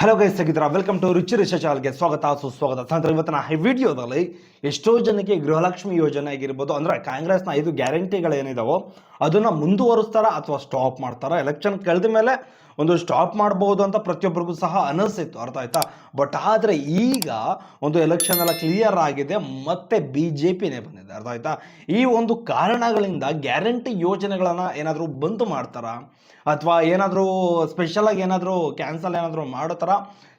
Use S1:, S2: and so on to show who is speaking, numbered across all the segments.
S1: Hello guys ಹೇಗಿದ್ದೀರಾ welcome to Ruchi Risha ಚಾನಲ್ಗೆ ಸ್ವಾಗತ, ಸುಸ್ವಾಗತ. ಸ್ನೇಹಿತರೆ, ಇವತ್ತಿನ ಈ ವಿಡಿಯೋದಲ್ಲಿ ಎಷ್ಟೋ ಜನಕ್ಕೆ ಗೃಹಲಕ್ಷ್ಮಿ ಯೋಜನೆ ಆಗಿರ್ಬೋದು, ಅಂದರೆ ಕಾಂಗ್ರೆಸ್ನ ಐದು ಗ್ಯಾರಂಟಿಗಳೇನಿದಾವೋ ಅದನ್ನು ಮುಂದುವರಿಸ್ತಾರ ಅಥವಾ ಸ್ಟಾಪ್ ಮಾಡ್ತಾರ? ಎಲೆಕ್ಷನ್ ಕಳೆದ ಮೇಲೆ ಒಂದು ಸ್ಟಾಪ್ ಮಾಡ್ಬೋದು ಅಂತ ಪ್ರತಿಯೊಬ್ಬರಿಗೂ ಸಹ ಅನಿಸಿತ್ತು. ಅರ್ಥ ಆಯ್ತಾ? ಬಟ್ ಆದರೆ ಈಗ ಒಂದು ಎಲೆಕ್ಷನ್ ಎಲ್ಲ ಕ್ಲಿಯರ್ ಆಗಿದೆ, ಮತ್ತೆ ಬಿ ಜೆ ಪಿನೇ ಬಂದಿದೆ. ಅರ್ಥ ಆಯ್ತಾ? ಈ ಒಂದು ಕಾರಣಗಳಿಂದ ಗ್ಯಾರಂಟಿ ಯೋಜನೆಗಳನ್ನು ಏನಾದರೂ ಬಂದು ಮಾಡ್ತಾರಾ? ಅಥವಾ ಏನಾದರೂ ಸ್ಪೆಷಲಾಗಿ ಏನಾದರೂ ಕ್ಯಾನ್ಸಲ್ ಏನಾದರೂ ಮಾಡೋ ಥರ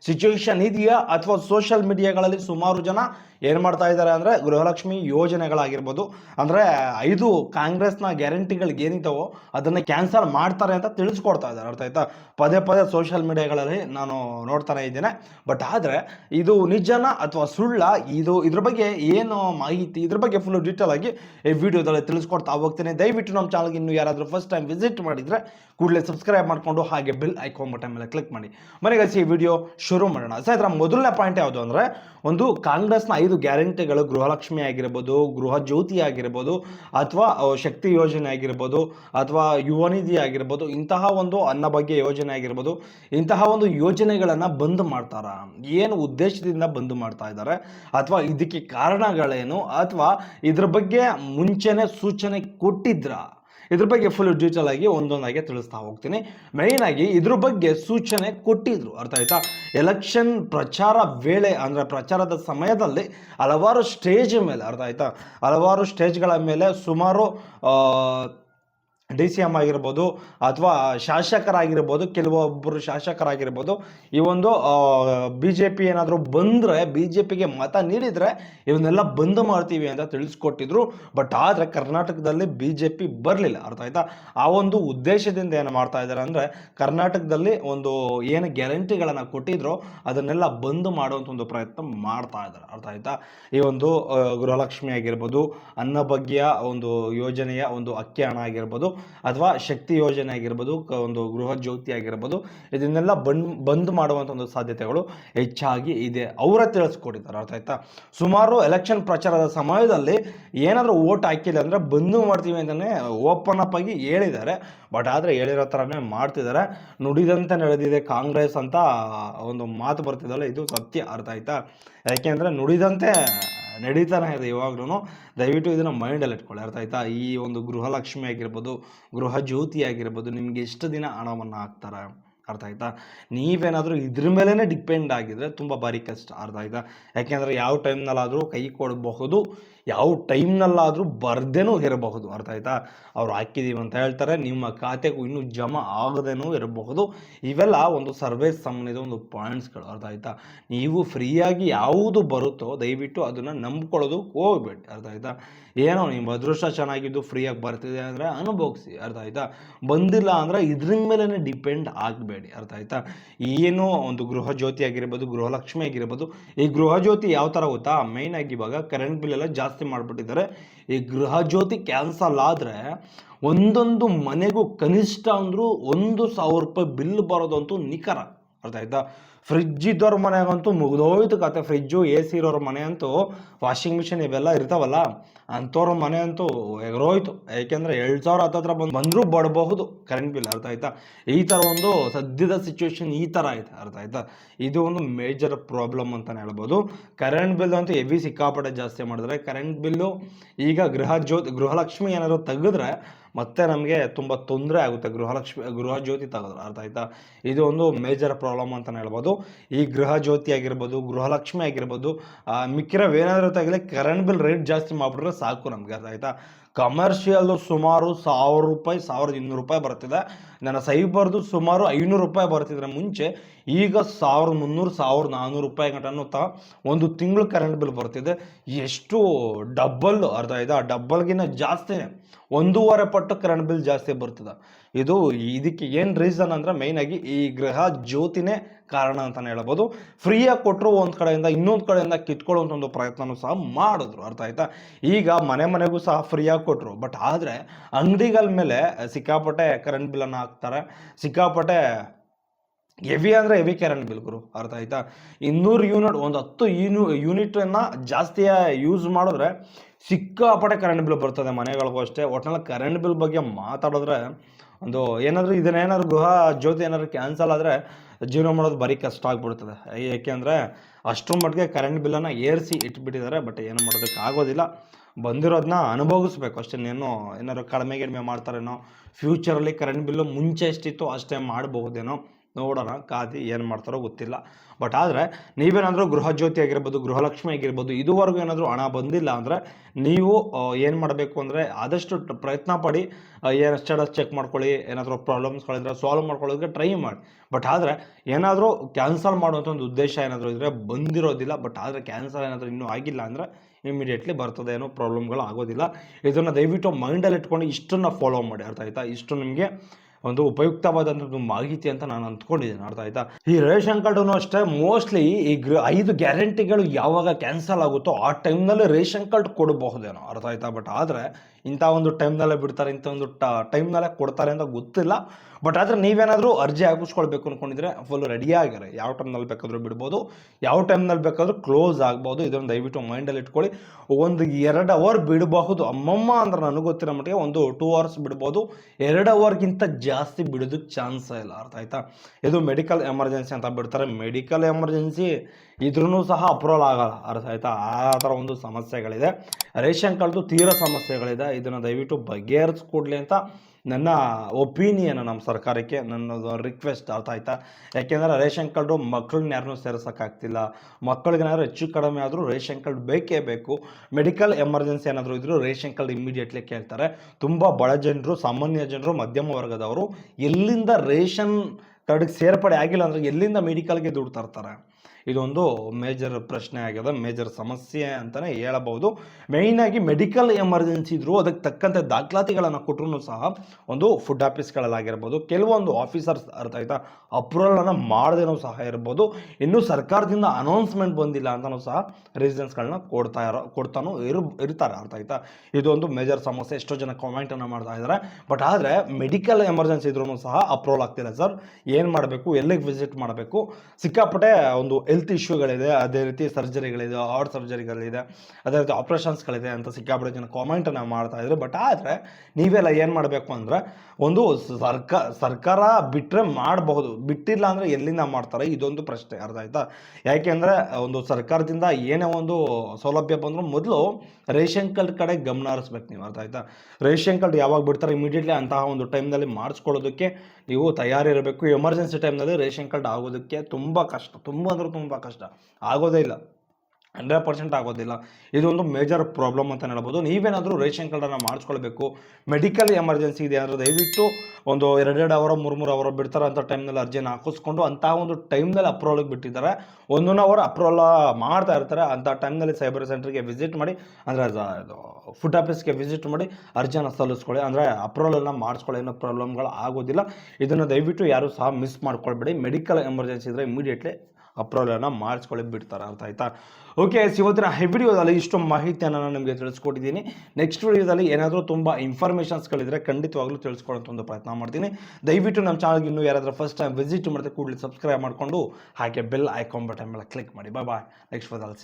S1: ಸಿಚುವೇಶನ್ ಇದೆಯಾ? ಅಥವಾ ಸೋಷಿಯಲ್ ಮೀಡಿಯಾಗಳಲ್ಲಿ ಸುಮಾರು ಜನ ಏನು ಮಾಡ್ತಾ ಇದ್ದಾರೆ ಅಂದರೆ ಗೃಹಲಕ್ಷ್ಮಿ ಯೋಜನೆಗಳಾಗಿರ್ಬೋದು. ಅಂದರೆ ಐದು ಕಾಂಗ್ರೆಸ್ನ ಗ್ಯಾರಂಟಿಗಳಿಗೆ ಏನಿದ್ದಾವೋ ಅದನ್ನು ಕ್ಯಾನ್ಸಲ್ ಮಾಡ್ತಾರೆ ಅಂತ ತಿಳಿಸ್ಕೊಡ್ತಾ ಇದ್ದಾರೆ. ಅರ್ಥ ಆಯ್ತಾ? ಪದೇ ಪದೇ ಸೋಷಿಯಲ್ ಮೀಡಿಯಾಗಳಲ್ಲಿ ನಾನು ನೋಡ್ತಾನೆ ಇದ್ದೇನೆ. ಬಟ್ ಆದರೆ ಇದು ನಿಜನ ಅಥವಾ ಸುಳ್ಳ? ಇದು ಇದ್ರ ಬಗ್ಗೆ ಏನು ಮಾಹಿತಿ? ಇದ್ರ ಬಗ್ಗೆ ಫುಲ್ ಡೀಟೇಲ್ ಆಗಿ ಈ ವಿಡಿಯೋದಲ್ಲಿ ತಿಳಿಸ್ಕೊಡ್ತಾ ಹೋಗ್ತೇನೆ. ದಯವಿಟ್ಟು ನಮ್ಮ ಚಾನಲ್ಗೆ ಇನ್ನು ಯಾರಾದರೂ ಫಸ್ಟ್ ಟೈಮ್ ವಿಸಿಟ್ ಮಾಡಿದರೆ ಕೂಡಲೇ ಸಬ್ಸ್ಕ್ರೈಬ್ ಮಾಡಿಕೊಂಡು ಹಾಗೆ ಬಿಲ್ ಐಕಾನ್ ಬಟನ್ ಮೇಲೆ ಕ್ಲಿಕ್ ಮಾಡಿ. ಮನೆಗೆ ಈ ವಿಡಿಯೋ ಶುರು ಮಾಡೋಣ. ಸ್ನೇಹಿತರ ಮೊದಲನೇ ಪಾಯಿಂಟ್ ಯಾವುದು ಅಂದರೆ ಒಂದು ಕಾಂಗ್ರೆಸ್ನ ಐದು ಗ್ಯಾರಂಟಿಗಳು ಗೃಹಲಕ್ಷ್ಮಿ ಆಗಿರ್ಬೋದು, ಗೃಹ ಜ್ಯೋತಿ ಆಗಿರ್ಬೋದು, ಅಥವಾ ಶಕ್ತಿ ಯೋಜನೆ ಆಗಿರ್ಬೋದು, ಅಥವಾ ಯುವ ನಿಧಿ ಆಗಿರ್ಬೋದು, ಇಂತಹ ಒಂದು ಅನ್ನ ಬಗ್ಗೆ ಯೋಜನೆ ಆಗಿರ್ಬೋದು, ಇಂತಹ ಒಂದು ಯೋಜನೆಗಳನ್ನು ಬಂದ್ ಮಾಡ್ತಾರ? ಏನು ಉದ್ದೇಶದಿಂದ ಬಂದು ಮಾಡ್ತಾ ಇದ್ದಾರೆ ಅಥವಾ ಇದಕ್ಕೆ ಕಾರಣಗಳೇನು ಅಥವಾ ಇದ್ರ ಬಗ್ಗೆ ಮುಂಚೆನೆ ಸೂಚನೆ ಕೊಟ್ಟಿದ್ರಾ? ಇದ್ರ ಬಗ್ಗೆ ಫುಲ್ ಡೀಟೇಲ್ ಆಗಿ ಒಂದೊಂದಾಗಿ ತಿಳಿಸ್ತಾ ಹೋಗ್ತೀನಿ. ಮೈನ್ ಆಗಿ ಇದ್ರ ಬಗ್ಗೆ ಸೂಚನೆ ಕೊಟ್ಟಿದ್ರು. ಅರ್ಥ ಆಯ್ತಾ? ಎಲೆಕ್ಷನ್ ಪ್ರಚಾರ ವೇಳೆ ಅಂದ್ರೆ ಪ್ರಚಾರದ ಸಮಯದಲ್ಲಿ ಹಲವಾರು ಸ್ಟೇಜ್ ಮೇಲೆ, ಅರ್ಥ ಆಯ್ತಾ? ಹಲವಾರು ಸ್ಟೇಜ್ಗಳ ಮೇಲೆ ಸುಮಾರು ಡಿ ಸಿ ಎಂ ಆಗಿರ್ಬೋದು ಅಥವಾ ಶಾಸಕರಾಗಿರ್ಬೋದು, ಕೆಲವೊಬ್ಬರು ಶಾಸಕರಾಗಿರ್ಬೋದು, ಈ ಒಂದು ಬಿ ಜೆ ಪಿ ಏನಾದರೂ ಬಂದರೆ, ಬಿ ಜೆ ಪಿಗೆ ಮತ ನೀಡಿದರೆ ಇವನ್ನೆಲ್ಲ ಬಂದ್ ಮಾಡ್ತೀವಿ ಅಂತ ತಿಳಿಸ್ಕೊಟ್ಟಿದ್ರು. ಬಟ್ ಆದರೆ ಕರ್ನಾಟಕದಲ್ಲಿ ಬಿ ಜೆ ಪಿ ಬರಲಿಲ್ಲ. ಅರ್ಥ ಆಯ್ತಾ? ಆ ಒಂದು ಉದ್ದೇಶದಿಂದ ಏನು ಮಾಡ್ತಾ ಇದ್ದಾರೆ ಅಂದರೆ, ಕರ್ನಾಟಕದಲ್ಲಿ ಒಂದು ಏನು ಗ್ಯಾರಂಟಿಗಳನ್ನು ಕೊಟ್ಟಿದ್ರು, ಅದನ್ನೆಲ್ಲ ಬಂದ್ ಮಾಡುವಂಥ ಒಂದು ಪ್ರಯತ್ನ ಮಾಡ್ತಾ ಇದ್ದಾರೆ ಅರ್ಥ ಆಯ್ತಾ? ಈ ಒಂದು ಗೃಹಲಕ್ಷ್ಮಿ ಆಗಿರ್ಬೋದು, ಅನ್ನಭಾಗ್ಯ ಒಂದು ಯೋಜನೆಯ ಒಂದು ಅಕ್ಕಿ ಹಣ ಆಗಿರ್ಬೋದು ಅಥವಾ ಶಕ್ತಿ ಯೋಜನೆ ಆಗಿರ್ಬೋದು ಒಂದು ಗೃಹ ಜ್ಯೋತಿ ಆಗಿರ್ಬೋದು, ಇದನ್ನೆಲ್ಲ ಬಂದ್ ಬಂದ್ ಮಾಡುವಂಥ ಒಂದು ಸಾಧ್ಯತೆಗಳು ಹೆಚ್ಚಾಗಿ ಇದೆ. ಅವರ ತಿಳಿಸ್ಕೊಟ್ಟಿದ್ದಾರೆ, ಅರ್ಥ ಆಯ್ತಾ? ಸುಮಾರು ಎಲೆಕ್ಷನ್ ಪ್ರಚಾರದ ಸಮಯದಲ್ಲಿ ಏನಾದರೂ ಓಟ್ ಹಾಕಿಲ್ಲ ಅಂದರೆ ಬಂದು ಮಾಡ್ತೀವಿ ಅಂತಲೇ ಓಪನ್ ಅಪ್ ಆಗಿ ಹೇಳಿದ್ದಾರೆ. ಬಟ್ ಆದರೆ ಹೇಳಿರೋ ಥರನೇ ಮಾಡ್ತಿದ್ದಾರೆ. ನುಡಿದಂತೆ ನಡೆದಿದೆ ಕಾಂಗ್ರೆಸ್ ಅಂತ ಒಂದು ಮಾತು ಬರ್ತಿದ್ದಲ್ಲ ಇದು ಸತ್ಯ, ಅರ್ಥ ಆಯ್ತಾ? ಯಾಕೆಂದರೆ ನುಡಿದಂತೆ ನಡೀತಾನೆ ಇದೆ ಇವಾಗ್ಲೂ ದಯವಿಟ್ಟು ಇದನ್ನು ಮೈಂಡಲ್ಲಿ ಇಟ್ಕೊಳ್ಳಿ. ಅರ್ಥ ಆಯ್ತಾ? ಈ ಒಂದು ಗೃಹಲಕ್ಷ್ಮಿ ಆಗಿರ್ಬೋದು, ಗೃಹ ಜ್ಯೋತಿ ಆಗಿರ್ಬೋದು, ನಿಮ್ಗೆ ಎಷ್ಟು ದಿನ ಹಣವನ್ನು ಹಾಕ್ತಾರೆ. ಅರ್ಥ ಆಯ್ತಾ? ನೀವೇನಾದರೂ ಇದ್ರ ಮೇಲೇ ಡಿಪೆಂಡ್ ಆಗಿದ್ರೆ ತುಂಬ ಭಾರಿ ಕಷ್ಟ. ಅರ್ಥ ಆಯ್ತಾ? ಯಾಕೆಂದರೆ ಯಾವ ಟೈಮ್ನಲ್ಲಾದರೂ ಕೈ ಕೊಡಬಹುದು. ಯಾವ ಟೈಮ್ನಲ್ಲಾದರೂ ಬರ್ದೇನೂ ಇರಬಹುದು. ಅರ್ಥ ಆಯ್ತಾ? ಅವ್ರು ಹಾಕಿದ್ದೀವಿ ಅಂತ ಹೇಳ್ತಾರೆ, ನಿಮ್ಮ ಖಾತೆಗೂ ಇನ್ನೂ ಜಮಾ ಆಗದೇನೂ ಇರಬಹುದು. ಇವೆಲ್ಲ ಒಂದು ಸರ್ವೇಸ್ ಸಂಬಂಧಿತ ಒಂದು ಪಾಯಿಂಟ್ಸ್ಗಳು, ಅರ್ಥ ಆಯ್ತಾ? ನೀವು ಫ್ರೀಯಾಗಿ ಯಾವುದು ಬರುತ್ತೋ ದಯವಿಟ್ಟು ಅದನ್ನು ನಂಬ್ಕೊಳ್ಳೋದು ಹೋಗ್ಬೇಡಿ, ಅರ್ಥ ಆಯ್ತಾ? ಏನೋ ನಿಮ್ಮ ಅದೃಷ್ಟ ಚೆನ್ನಾಗಿದ್ದು ಫ್ರೀಯಾಗಿ ಬರ್ತಿದೆ ಅಂದರೆ ಅನುಭವಿಸಿ, ಅರ್ಥ ಆಯ್ತಾ? ಬಂದಿಲ್ಲ ಅಂದರೆ ಇದ್ರ ಮೇಲೇ ಡಿಪೆಂಡ್ ಆಗಬೇಡಿ, ಅರ್ಥ ಆಯ್ತಾ? ಏನು ಒಂದು ಗೃಹ ಜ್ಯೋತಿ ಆಗಿರ್ಬೋದು ಗೃಹಲಕ್ಷ್ಮಿ ಆಗಿರ್ಬೋದು, ಈ ಗೃಹ ಜ್ಯೋತಿ ಯಾವ ಥರ ಗೊತ್ತಾ? ಆಗಿ ಇವಾಗ ಕರೆಂಟ್ ಬಿಲ್ ಎಲ್ಲ ಜಾಸ್ತಿ ಮಾಡಿಬಿಟ್ಟಿದ್ದಾರೆ. ಈ ಗೃಹ ಜ್ಯೋತಿ ಕ್ಯಾನ್ಸಲ್ ಆದರೆ ಒಂದೊಂದು ಮನೆಗೂ ಕನಿಷ್ಠ ಅಂದರೂ ಒಂದು ಸಾವಿರ ರೂಪಾಯಿ ಬಿಲ್ ಬರೋದಂತೂ ನಿಖರ. ಅರ್ಥ ಆಯ್ತಾ? ಫ್ರಿಜ್ ಇದ್ದವ್ರ ಮನೆಗಂತೂ ಮುಗಿದೋಯ್ತು ಕತೆ. ಫ್ರಿಜ್ಜು ಎ ಸಿ ಇರೋರ ಮನೆ ಅಂತೂ ವಾಷಿಂಗ್ ಮಿಷಿನ್ ಇವೆಲ್ಲ ಇರ್ತಾವಲ್ಲ ಅಂಥವ್ರ ಮನೆ ಅಂತೂ ಎಗರೋಯ್ತು. ಯಾಕೆಂದ್ರೆ ಎರಡು ಸಾವಿರ ಹತ್ತತ್ರ ಬಂದು ಬಂದರೂ ಬಡಬಹುದು ಕರೆಂಟ್ ಬಿಲ್ ಅರ್ಥ ಆಯ್ತಾ? ಈ ಥರ ಒಂದು ಸದ್ಯದ ಸಿಚುವೇಶನ್ ಈ ಥರ ಐತೆ, ಅರ್ಥ ಆಯ್ತಾ? ಇದು ಒಂದು ಮೇಜರ್ ಪ್ರಾಬ್ಲಮ್ ಅಂತಲೇ ಹೇಳ್ಬೋದು. ಕರೆಂಟ್ ಬಿಲ್ ಅಂತೂ ಎವಿ ಸಿಕ್ಕಾಪಟ್ಟೆ ಜಾಸ್ತಿ ಮಾಡಿದ್ರೆ ಕರೆಂಟ್ ಬಿಲ್ಲು ಈಗ ಗೃಹ ಜ್ಯೋತಿ ಗೃಹಲಕ್ಷ್ಮಿ ಏನಾದರೂ ತೆಗೆದ್ರೆ ಮತ್ತೆ ನಮಗೆ ತುಂಬ ತೊಂದರೆ ಆಗುತ್ತೆ. ಗೃಹಲಕ್ಷ್ಮಿ ಗೃಹ ಜ್ಯೋತಿ ತೆಗೆದ್ರೆ. ಅರ್ಥ ಆಯ್ತಾ? ಇದು ಒಂದು ಮೇಜರ್ ಪ್ರಾಬ್ಲಮ್ ಅಂತಲೇ ಹೇಳ್ಬೋದು. ಈ ಗೃಹ ಜ್ಯೋತಿ ಆಗಿರ್ಬೋದು ಗೃಹಲಕ್ಷ್ಮಿ ಆಗಿರ್ಬೋದು ಆ, ಮಿಕ್ಕಿರೋ ಏನಾದರೂ ತೆಗಲಿ ಕರೆಂಟ್ ಬಿಲ್ ರೇಟ್ ಜಾಸ್ತಿ ಮಾಡಿಬಿಟ್ರೆ ಸಾಕು ನಮಗೆ. ಅರ್ಥ ಆಯ್ತಾ? ಕಮರ್ಷಿಯಲ್ಲು ಸುಮಾರು ಸಾವಿರ ರೂಪಾಯಿ, ಸಾವಿರದ ಇನ್ನೂರು ರೂಪಾಯಿ ಬರ್ತಿದೆ. ನನ್ನ ಸೈಬರ್ದು ಸುಮಾರು ಐನೂರು ರೂಪಾಯಿ ಬರ್ತಿದ್ರೆ ಮುಂಚೆ ಈಗ ಸಾವಿರದ ಮುನ್ನೂರು, ಸಾವಿರದ ನಾನ್ನೂರು ರೂಪಾಯಿ ಗಂಟನೂ ತ ಒಂದು ತಿಂಗಳು ಕರೆಂಟ್ ಬಿಲ್ ಬರ್ತಿದೆ. ಎಷ್ಟು ಡಬ್ಬಲ್ ಅರ್ಧ ಆಯ್ತಾ ಡಬ್ಬಲ್ಗಿನ್ನ ಜಾಸ್ತಿನೇ. ಒಂದೂವರೆ ಪಟ್ಟು ಕರೆಂಟ್ ಬಿಲ್ ಜಾಸ್ತಿ ಬರ್ತದೆ. ಇದು ಇದಕ್ಕೆ ಏನು ರೀಸನ್ ಅಂದರೆ ಮೇಯ್ನಾಗಿ ಈ ಗ್ರಹ ಜ್ಯೋತಿನೇ ಕಾರಣ ಅಂತಲೇ ಹೇಳ್ಬೋದು. ಫ್ರೀಯಾಗಿ ಕೊಟ್ಟರು ಒಂದು ಕಡೆಯಿಂದ ಇನ್ನೊಂದು ಕಡೆಯಿಂದ ಕಿತ್ಕೊಳ್ಳುವಂಥ ಒಂದು ಪ್ರಯತ್ನನೂ ಸಹ ಮಾಡಿದ್ರು. ಅರ್ಥ ಆಯ್ತಾ? ಈಗ ಮನೆ ಮನೆಗೂ ಸಹ ಫ್ರೀಯಾಗಿ ಕೊಟ್ಟರು ಬಟ್ ಆದರೆ ಅಂಗಡಿಗಳ ಮೇಲೆ ಸಿಕ್ಕಾಪಟ್ಟೆ ಕರೆಂಟ್ ಬಿಲ್ಲನ್ನು ಹಾಕ್ತಾರೆ. ಸಿಕ್ಕಾಪಟ್ಟೆ ಹೆವಿ ಅಂದರೆ ಹೆವಿ ಕರೆಂಟ್ ಬಿಲ್ ಗುರು. ಅರ್ಥ ಆಯ್ತಾ? ಇನ್ನೂರು ಯೂನಿಟ್ ಒಂದು ಹತ್ತು ಯೂನು ಯೂನಿಟನ್ನು ಜಾಸ್ತಿ ಯೂಸ್ ಮಾಡಿದ್ರೆ ಸಿಕ್ಕಾಪಟ್ಟೆ ಕರೆಂಟ್ ಬಿಲ್ ಬರ್ತದೆ ಮನೆಗಳಿಗೂ ಅಷ್ಟೇ. ಒಟ್ಟಿನಲ್ಲಿ ಕರೆಂಟ್ ಬಿಲ್ ಬಗ್ಗೆ ಮಾತಾಡಿದ್ರೆ ಒಂದು ಏನಾದರೂ ಇದನ್ನೇನಾದ್ರು ಗೃಹ ಜ್ಯೋತಿ ಏನಾದ್ರು ಕ್ಯಾನ್ಸಲ್ ಆದರೆ ಜೀವನ ಮಾಡೋದು ಬರೀ ಕಷ್ಟ ಆಗ್ಬಿಡ್ತದೆ. ಏಕೆಂದರೆ ಅಷ್ಟರ ಮಟ್ಟಿಗೆ ಕರೆಂಟ್ ಬಿಲ್ಲನ್ನು ಏರಿಸಿ ಇಟ್ಬಿಟ್ಟಿದ್ದಾರೆ ಬಟ್ ಏನು ಮಾಡೋದಕ್ಕೆ ಆಗೋದಿಲ್ಲ. ಬಂದಿರೋದನ್ನ ಅನುಭವಿಸ್ಬೇಕು ಅಷ್ಟೇ. ಏನು ಏನಾದ್ರು ಕಡಿಮೆ ಗಿಡಿಮೆ ಮಾಡ್ತಾರೇನೋ ಫ್ಯೂಚರಲ್ಲಿ ಕರೆಂಟ್ ಬಿಲ್ಲು ಮುಂಚೆ ಎಷ್ಟಿತ್ತು ಅಷ್ಟೇ ಮಾಡಬಹುದೇನೋ. ನೋಡೋಣ, ಕಾದಿ ಏನು ಮಾಡ್ತಾರೋ ಗೊತ್ತಿಲ್ಲ. ಬಟ್ ಆದರೆ ನೀವೇನಾದರೂ ಗೃಹಜ್ಯೋತಿ ಆಗಿರ್ಬೋದು, ಗೃಹಲಕ್ಷ್ಮಿ ಆಗಿರ್ಬೋದು, ಇದುವರೆಗೂ ಏನಾದರೂ ಹಣ ಬಂದಿಲ್ಲ ಅಂದರೆ ನೀವು ಏನು ಮಾಡಬೇಕು ಅಂದರೆ ಆದಷ್ಟು ಪ್ರಯತ್ನ ಪಡಿ ಏನು ಸ್ಟೇಟಸ್ ಚೆಕ್ ಮಾಡ್ಕೊಳ್ಳಿ, ಏನಾದರೂ ಪ್ರಾಬ್ಲಮ್ಸ್ಗಳಿದ್ರೆ ಸಾಲ್ವ್ ಮಾಡ್ಕೊಳ್ಳೋದಕ್ಕೆ ಟ್ರೈ ಮಾಡಿ. ಬಟ್ ಆದರೆ ಏನಾದರೂ ಕ್ಯಾನ್ಸಲ್ ಮಾಡುವಂಥ ಒಂದು ಉದ್ದೇಶ ಏನಾದರೂ ಇದ್ದರೆ ಬಂದಿರೋದಿಲ್ಲ. ಬಟ್ ಆದರೆ ಕ್ಯಾನ್ಸಲ್ ಏನಾದರೂ ಇನ್ನೂ ಆಗಿಲ್ಲ ಅಂದರೆ ಇಮಿಡಿಯೇಟ್ಲಿ ಬರ್ತದೆ, ಏನೋ ಪ್ರಾಬ್ಲಮ್ಗಳು ಆಗೋದಿಲ್ಲ. ಇದನ್ನು ದಯವಿಟ್ಟು ಮೈಂಡಲ್ಲಿ ಇಟ್ಕೊಂಡು ಇಷ್ಟನ್ನು ಫಾಲೋ ಮಾಡಿ. ಅರ್ಥ ಆಯಿತಾ? ಇಷ್ಟು ನಿಮಗೆ ಒಂದು ಉಪಯುಕ್ತವಾದಂಥದ್ದು ಮಾಹಿತಿ ಅಂತ ನಾನು ಅಂದ್ಕೊಂಡಿದ್ದೀನಿ ಅರ್ಥ ಆಯ್ತಾ? ಈ ರೇಷನ್ ಕಾರ್ಡನ್ನು ಅಷ್ಟೇ, ಮೋಸ್ಟ್ಲಿ ಈ ಐದು ಗ್ಯಾರಂಟಿಗಳು ಯಾವಾಗ ಕ್ಯಾನ್ಸಲ್ ಆಗುತ್ತೋ ಆ ಟೈಮ್ನಲ್ಲಿ ರೇಷನ್ ಕಾರ್ಡ್ ಕೊಡಬಹುದೇನೋ. ಅರ್ಥ ಆಯ್ತಾ? ಬಟ್ ಆದರೆ ಇಂಥ ಒಂದು ಟೈಮ್ನಲ್ಲೇ ಬಿಡ್ತಾರೆ, ಇಂಥ ಒಂದು ಟೈಮ್ನಲ್ಲೇ ಕೊಡ್ತಾರೆ ಅಂತ ಗೊತ್ತಿಲ್ಲ. ಬಟ್ ಆದರೆ ನೀವೇನಾದರೂ ಅರ್ಜಿ ಹಾಕಿಸ್ಕೊಳ್ಬೇಕು ಅಂದ್ಕೊಂಡಿದ್ರೆ ಫುಲ್ ರೆಡಿಯಾಗಿರಿ ಯಾವ ಟೈಮ್ನಲ್ಲಿ ಬೇಕಾದರೂ ಬಿಡ್ಬೋದು. ಯಾವ ಟೈಮ್ನಲ್ಲಿ ಬೇಕಾದರೂ ಕ್ಲೋಸ್ ಆಗ್ಬೋದು. ಇದನ್ನು ದಯವಿಟ್ಟು ಮೈಂಡಲ್ಲಿ ಇಟ್ಕೊಳ್ಳಿ. ಒಂದು ಎರಡು ಅವರ್ ಬಿಡಬಹುದು. ಅಮ್ಮಮ್ಮ ಅಂದ್ರೆ ನನಗೆ ಗೊತ್ತಿರೋ ಮಟ್ಟಿಗೆ ಒಂದು ಟೂ ಅವರ್ಸ್ ಬಿಡ್ಬೋದು. ಎರಡು ಅವರ್ಗಿಂತ ಜಾಸ್ತಿ ಬಿಡೋದಕ್ಕೆ ಚಾನ್ಸ್ ಇಲ್ಲ. ಅರ್ಥ ಆಯ್ತಾ? ಇದು ಮೆಡಿಕಲ್ ಎಮರ್ಜೆನ್ಸಿ ಅಂತ ಬಿಡ್ತಾರೆ. ಮೆಡಿಕಲ್ ಎಮರ್ಜೆನ್ಸಿ ಇದ್ರೂ ಸಹ ಅಪ್ರೂವಲ್ ಆಗಲ್ಲ. ಅರ್ಥ ಆಯಿತಾ ಆ ಥರ ಒಂದು ಸಮಸ್ಯೆಗಳಿದೆ. ರೇಷನ್ ಕಾರ್ಡ್ದು ತೀರ ಸಮಸ್ಯೆಗಳಿದೆ. ಇದನ್ನು ದಯವಿಟ್ಟು ಬಗೆಹರಿಸ್ಕೊಡ್ಲಿ ಅಂತ ನನ್ನ ಒಪಿನಿಯನ್ ನಮ್ಮ ಸರ್ಕಾರಕ್ಕೆ ನನ್ನ ರಿಕ್ವೆಸ್ಟ್ ಅರ್ಥ ಆಯ್ತಾ? ಯಾಕೆಂದರೆ ರೇಷನ್ ಕಾರ್ಡು ಮಕ್ಕಳನ್ನ ಯಾರನ್ನೂ ಸೇರ್ಸೋಕ್ಕಾಗ್ತಿಲ್ಲ. ಮಕ್ಕಳಿಗೇನಾದ್ರು ಹೆಚ್ಚು ಕಡಿಮೆ ಆದರೂ ರೇಷನ್ ಕಾರ್ಡ್ ಬೇಕೇ ಬೇಕು. ಮೆಡಿಕಲ್ ಎಮರ್ಜೆನ್ಸಿ ಏನಾದರೂ ಇದ್ದರೂ ರೇಷನ್ ಕಾರ್ಡ್ ಇಮ್ಮಿಡಿಯೇಟ್ಲಿ ಕೇಳ್ತಾರೆ. ತುಂಬ ಬಡ ಜನರು, ಸಾಮಾನ್ಯ ಜನರು, ಮಧ್ಯಮ ವರ್ಗದವರು ಎಲ್ಲಿಂದ ರೇಷನ್ ಕಾರ್ಡಿಗೆ ಸೇರ್ಪಡೆ ಆಗಿಲ್ಲ ಅಂದರೆ ಎಲ್ಲಿಂದ ಮೆಡಿಕಲ್ಗೆ ದುಡ್ಡು ತರ್ತಾರೆ? ಇದೊಂದು ಮೇಜರ್ ಪ್ರಶ್ನೆ ಆಗಿದೆ ಮೇಜರ್ ಸಮಸ್ಯೆ ಅಂತಲೇ ಹೇಳಬಹುದು. ಮೇಯ್ನಾಗಿ ಮೆಡಿಕಲ್ ಎಮರ್ಜೆನ್ಸಿ ಇದ್ದರೂ ಅದಕ್ಕೆ ತಕ್ಕಂತೆ ದಾಖಲಾತಿಗಳನ್ನು ಕೊಟ್ಟರು ಸಹ ಒಂದು ಫುಡ್ ಆಫೀಸ್ಗಳಲ್ಲಾಗಿರ್ಬೋದು ಕೆಲವೊಂದು ಆಫೀಸರ್ಸ್ ಅರ್ಥ ಆಯ್ತಾ ಅಪ್ರೂವಲನ್ನು ಮಾಡದೇನೂ ಸಹ ಇರ್ಬೋದು. ಇನ್ನೂ ಸರ್ಕಾರದಿಂದ ಅನೌನ್ಸ್ಮೆಂಟ್ ಬಂದಿಲ್ಲ ಅಂತಲೂ ಸಹ ರೀಸನ್ಸ್ಗಳನ್ನ ಕೊಡ್ತಾ ಇರೋ, ಕೊಡ್ತಾನೂ ಇರು, ಇರ್ತಾರೆ ಅರ್ಥ ಆಯ್ತಾ. ಇದೊಂದು ಮೇಜರ್ ಸಮಸ್ಯೆ, ಎಷ್ಟೋ ಜನ ಕಾಮೆಂಟನ್ನು ಮಾಡ್ತಾ ಇದ್ದಾರೆ ಬಟ್ ಆದರೆ ಮೆಡಿಕಲ್ ಎಮರ್ಜೆನ್ಸಿ ಇದ್ರೂ ಸಹ ಅಪ್ರೂವಲ್ ಆಗ್ತಿಲ್ಲ ಸರ್. ಏನು ಮಾಡಬೇಕು, ಎಲ್ಲಿಗೆ ವಿಸಿಟ್ ಮಾಡಬೇಕು? ಸಿಕ್ಕಾಪಟ್ಟೆ ಒಂದು ಹೆಲ್ತ್ ಇಶ್ಯೂಗಳಿದೆ ಅದೇ ರೀತಿ ಸರ್ಜರಿಗಳಿದೆ ಹಾರ್ಟ್ ಸರ್ಜರಿಗಳಿದೆ ಅದೇ ರೀತಿ ಆಪ್ರೇಷನ್ಸ್ಗಳಿದೆ ಅಂತ ಸಿಕ್ಕಾಪಟ್ಟೆ ಜನ ಕಾಮೆಂಟನ್ನು ಮಾಡ್ತಾ ಇದ್ರು. ಬಟ್ ಆದರೆ ನೀವೆಲ್ಲ ಏನು ಮಾಡಬೇಕು ಅಂದರೆ ಒಂದು ಸರ್ಕ, ಸರ್ಕಾರ ಬಿಟ್ಟರೆ ಮಾಡಬಹುದು. ಬಿಟ್ಟಿಲ್ಲ ಅಂದರೆ ಎಲ್ಲಿಂದ ಮಾಡ್ತಾರೆ? ಇದೊಂದು ಪ್ರಶ್ನೆ. ಅರ್ಥ ಆಯ್ತಾ? ಯಾಕೆಂದರೆ ಒಂದು ಸರ್ಕಾರದಿಂದ ಏನೇ ಒಂದು ಸೌಲಭ್ಯ ಬಂದರೂ ಮೊದಲು ರೇಷನ್ ಕಾರ್ಡ್ ಕಡೆ ಗಮನ ಹರಿಸ್ಬೇಕು ನೀವು. ಅರ್ಥ ಆಯ್ತಾ? ರೇಷನ್ ಕಾರ್ಡ್ ಯಾವಾಗ ಬಿಡ್ತಾರೆ? ಇಮಿಡಿಯೇಟ್ಲಿ ಅಂತಹ ಒಂದು ಟೈಮ್ನಲ್ಲಿ ಮಾಡಿಸ್ಕೊಳ್ಳೋದಕ್ಕೆ ನೀವು ತಯಾರಿರಬೇಕು. ಎಮರ್ಜೆನ್ಸಿ ಟೈಮ್ನಲ್ಲಿ ರೇಷನ್ ಕಾರ್ಡ್ ಆಗೋದಕ್ಕೆ ತುಂಬ ಕಷ್ಟ. ತುಂಬ ಅಂದ್ರೆ ತುಂಬ ಕಷ್ಟ. ಆಗೋದೇ ಇಲ್ಲ. ಹಂಡ್ರೆಡ್ ಪರ್ಸೆಂಟ್ ಆಗೋದಿಲ್ಲ. ಇದೊಂದು ಮೇಜರ್ ಪ್ರಾಬ್ಲಮ್ ಅಂತ ಹೇಳ್ಬೋದು. ನೀವೇನಾದರೂ ರೇಷನ್ ಕಾರ್ಡನ್ನು ಮಾಡಿಸ್ಕೊಳ್ಬೇಕು. ಮೆಡಿಕಲ್ ಎಮರ್ಜೆನ್ಸಿ ಇದೆ ಅಂದರೆ ದಯವಿಟ್ಟು ಒಂದು ಎರಡೆರಡು ಅವರ ಮೂರು ಮೂರು ಅವರ ಬಿಡ್ತಾರೆ ಅಂತ ಟೈಮ್ನಲ್ಲಿ ಅರ್ಜಿನ ಹಾಕಿಸ್ಕೊಂಡು ಅಂತಹ ಒಂದು ಟೈಮ್ನಲ್ಲಿ ಅಪ್ರೂವಲ್ಗೆ ಬಿಟ್ಟಿದ್ದಾರೆ. ಒಂದೊಂದು ಅವರ್ ಅಪ್ರೂವಲ್ ಮಾಡ್ತಾ ಇರ್ತಾರೆ. ಅಂಥ ಟೈಮ್ನಲ್ಲಿ ಸೈಬರ್ ಸೆಂಟ್ರಿಗೆ ವಿಸಿಟ್ ಮಾಡಿ, ಅಂದರೆ ಫುಡ್ ಆಫೀಸ್ಗೆ ವಿಸಿಟ್ ಮಾಡಿ ಅರ್ಜಿಯನ್ನು ಸಲ್ಲಿಸ್ಕೊಳ್ಳಿ. ಅಂದರೆ ಅಪ್ರೂವಲನ್ನು ಮಾಡಿಸ್ಕೊಳ್ಳಿ. ಏನೋ ಪ್ರಾಬ್ಲಮ್ಗಳು ಆಗೋದಿಲ್ಲ. ಇದನ್ನು ದಯವಿಟ್ಟು ಯಾರು ಸಹ ಮಿಸ್ ಮಾಡ್ಕೊಳ್ಬೇಡಿ. ಮೆಡಿಕಲ್ ಎಮರ್ಜೆನ್ಸಿ ಇದ್ದರೆ ಇಮಿಡಿಯೇಟ್ಲಿ ಅಪ್ರೂವಲನ್ನು ಮಾಡಿಸ್ಕೊಳ್ಳಿ ಬಿಡ್ತಾರೆ ಅರ್ಥ ಆಯ್ತಾ? ಓಕೆ ಇವತ್ತಿನ ವಿಡಿಯೋದಲ್ಲಿ ಇಷ್ಟು ಮಾಹಿತಿಯನ್ನು ನಾನು ನಿಮಗೆ ತಿಳಿಸ್ಕೊಟ್ಟಿದ್ದೀನಿ. ನೆಕ್ಸ್ಟ್ ವಿಡಿಯೋದಲ್ಲಿ ಏನಾದರೂ ತುಂಬ ಇನ್ಫಾರ್ಮೇಷನ್ಸ್ಗಳಿದ್ರೆ ಖಂಡಿತವಾಗ್ಲೂ ತಿಳಿಸ್ಕೊಳ್ಳೋಂಥ ಒಂದು ಪ್ರಯತ್ನ ಮಾಡ್ತೀನಿ. ದಯವಿಟ್ಟು ನಮ್ಮ ಚಾನಲ್ಗೆ ಇನ್ನೂ ಯಾರಾದರೂ ಫಸ್ಟ್ ಟೈಮ್ ವಿಸಿಟ್ ಮಾಡಿದ್ರೆ ಕೂಡಲೇ ಸಬ್ಸ್ಕ್ರೈಬ್ ಮಾಡಿಕೊಂಡು ಹಾಗೆ ಬೆಲ್ ಐಕಾನ್ ಬಟನ್ ಮೇಲೆ ಕ್ಲಿಕ್ ಮಾಡಿ. ಬಾಯ್ ಬಾಯ್ ನೆಕ್ಸ್ಟ್ ವಿಡಿಯೋದಲ್ಲಿ